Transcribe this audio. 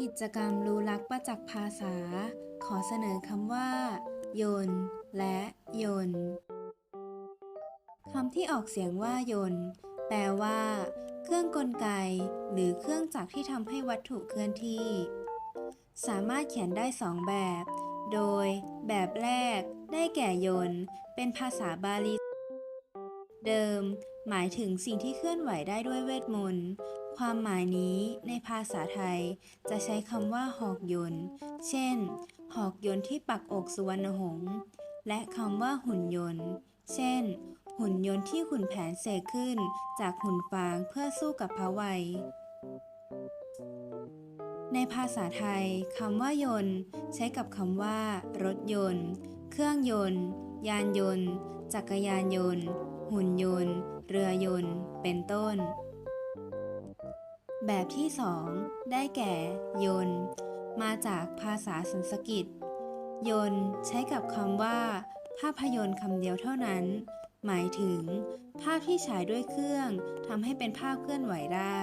กิจกรรมรู้รักประจักษ์ภาษา ขอเสนอคำว่า ยน และยนคำที่ออกเสียงว่ายน แปลว่า เครื่องกลไก หรือเครื่องจักรที่ทำให้วัตถุเคลื่อนที่ สามารถเขียนได้สองแบบ โดย แบบแรก ได้แก่ยน เป็นภาษาบาลี เดิม หมายถึงสิ่งที่เคลื่อนไหวได้ด้วยเวทมนต์ ความหมายนี้ในภาษาไทยจะใช้คำว่า หอกยนต์ เช่น หอกยนต์ที่ปักอกสุวรรณหงษ์ และคำว่าหุ่นยนต์ เช่น หุ่นยนต์ที่ขุนแผนเสกขึ้นจากหุ่นฟางเพื่อสู้กับพระวัย ในภาษาไทยคำว่ายนต์ ใช้กับคำว่า รถยนต์ เครื่องยนต์ ยานยนต์ จักรยานยนต์ หุ่นยนต์ เรือยนต์ เป็นต้น แบบที่สองได้แก่ ยนมาจากภาษาสันสกฤต ยนใช้กับคำว่า ภาพยนตร์คำเดียวเท่านั้น หมายถึง ภาพที่ฉายด้วยเครื่องทำให้เป็นภาพเคลื่อนไหวได้